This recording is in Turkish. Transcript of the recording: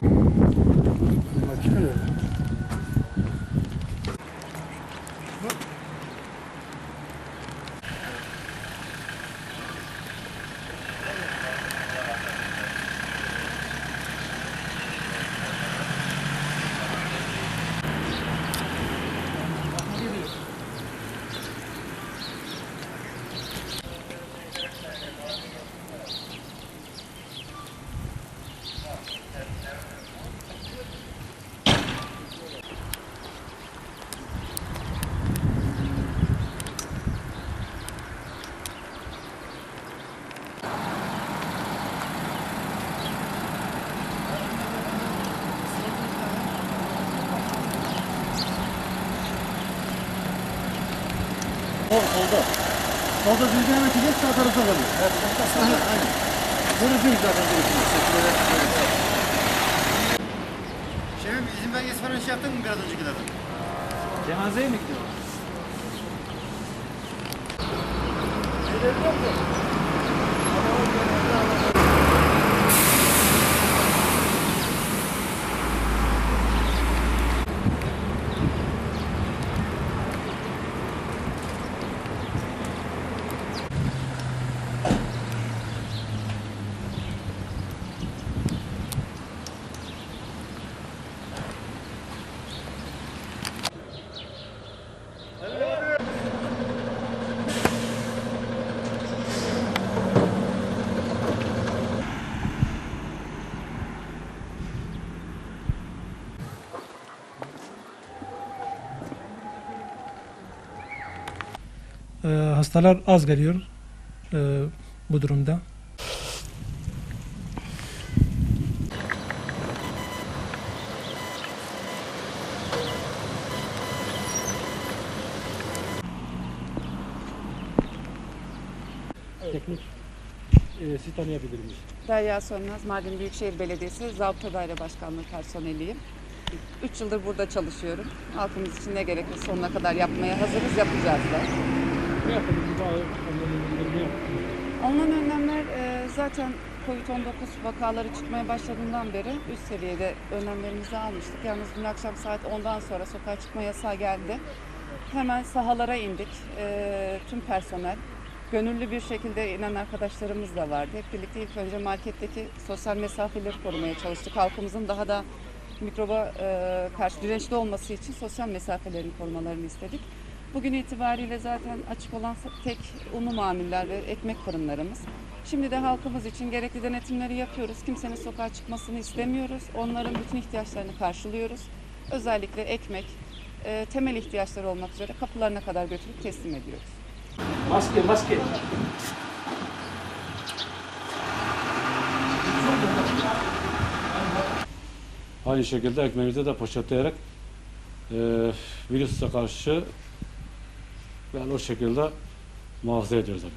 정말 필요해요. Solda. Solda düzgün hemen çekecek sağ tarafta kalıyor. Evet, aynen, aynen. Böyle değil zaten gerekiyor. Şefim izin belgesi falan şey yaptın mı biraz öncekilerden? Cenazeye mi gidiyor? Ee, hastalar az geliyor e, bu durumda. Teknik e, sizi tanıyabilir miyiz? Derya Sönmez, Mardin Büyükşehir Belediyesi Zabıta Daire Başkanlığı personeliyim. 3 yıldır burada çalışıyorum. Halkımız için ne gerekirse sonuna kadar yapmaya hazırız, yapacağız da. Ne yapalım? Alınan önlemler e, zaten COVID-19 vakaları çıkmaya başladığından beri üst seviyede önlemlerimizi almıştık. Yalnız dün akşam saat 10'dan sonra sokağa çıkma yasağı geldi. Hemen sahalara indik. E, tüm personel, gönüllü bir şekilde inen arkadaşlarımız da vardı. Hep birlikte ilk önce marketteki sosyal mesafeleri korumaya çalıştık. Halkımızın daha da mikroba e, karşı dirençli olması için sosyal mesafelerini korumalarını istedik. Bugün itibariyle zaten açık olan tek unlu mamuller ve ekmek fırınlarımız. Şimdi de halkımız için gerekli denetimleri yapıyoruz. Kimsenin sokağa çıkmasını istemiyoruz. Onların bütün ihtiyaçlarını karşılıyoruz. Özellikle ekmek, e, temel ihtiyaçları olmak üzere kapılarına kadar götürüp teslim ediyoruz. Maske, maske. Aynı şekilde ekmeğimizi de poşetleyerek e, virüse karşı yani o şekilde muhafaza ediyoruz. Abi.